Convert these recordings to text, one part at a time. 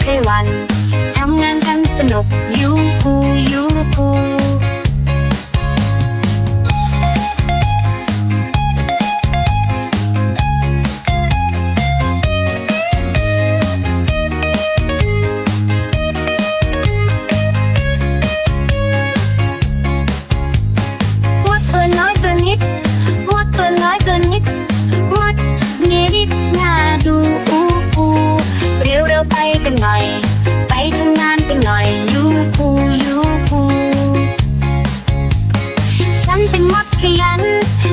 เคยวัน ทำงานกันสนุกยูคูยูคู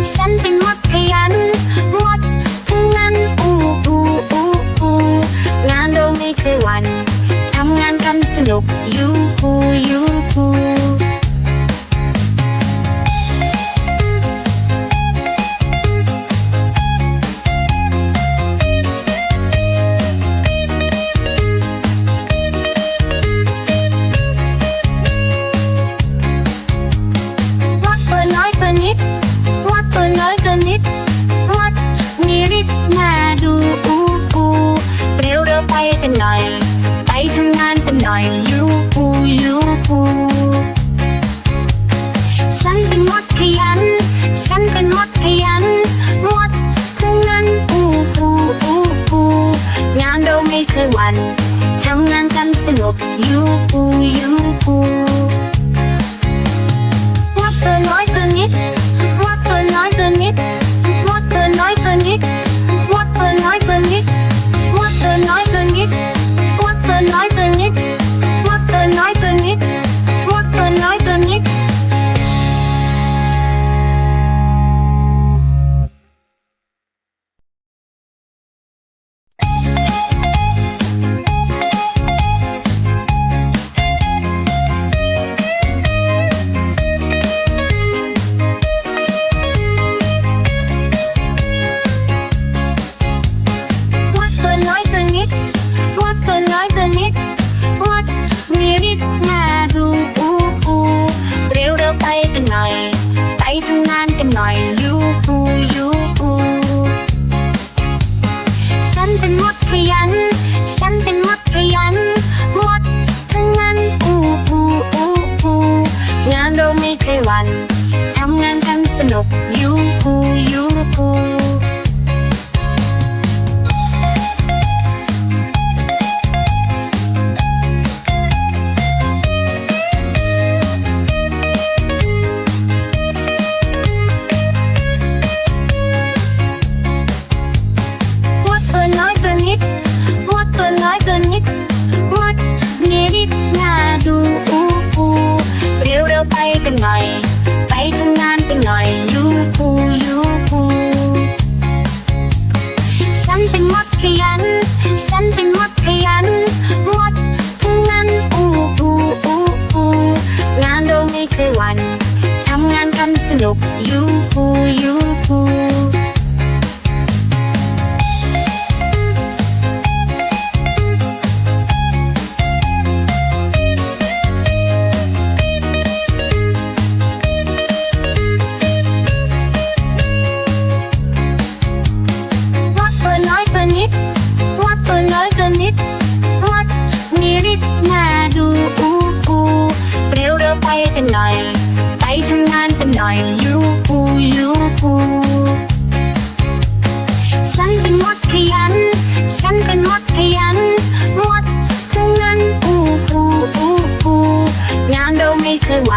something อยู่ผูฉันเป็นมดขยัน ฉันเป็นมดขยัน มดทั้งนั้นปูปูปูปูงานเราไม่เคยวันทำงานกันสนุกอยู่ปูอยู่ปูมดตัวน้อยตัวนิด เรม่เคยวันทำงานกัสนุกยูคูยูคู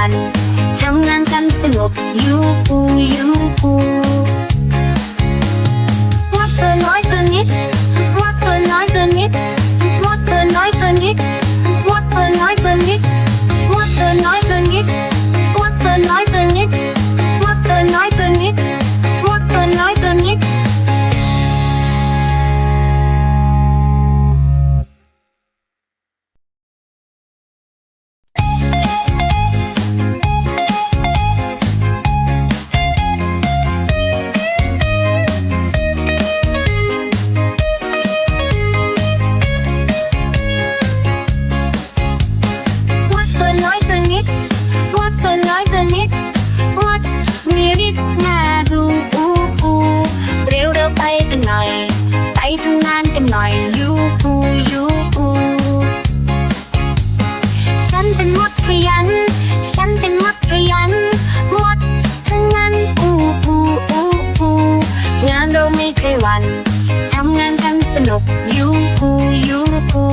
วันทำงานกันสนุกยูปูยูปู เคยวัน ทำงานกันสนุกยูคูยูคู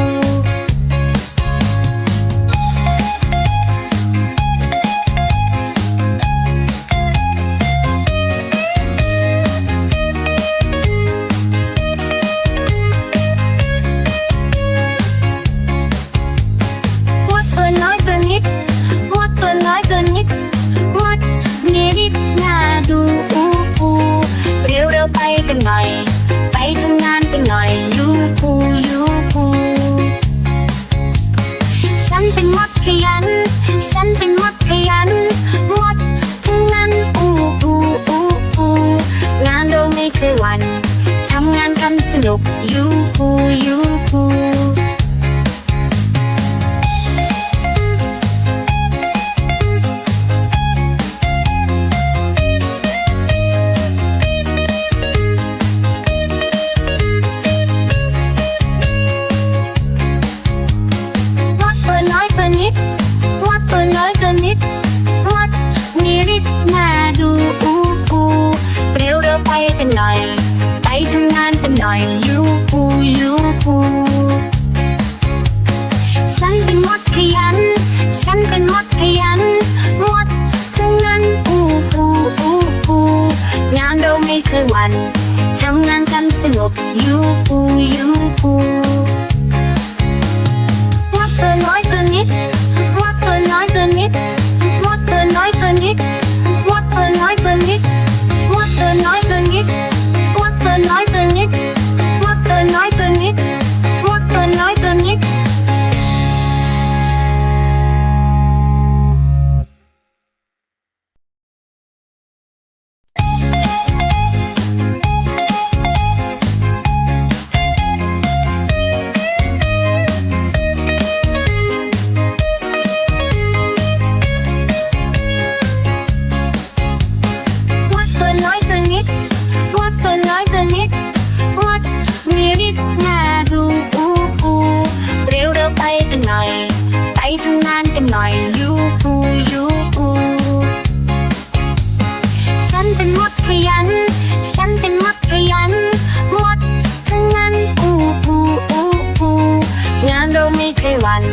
วัน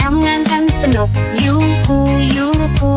ทำงานกันสนุกยูคูยูคู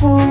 fool.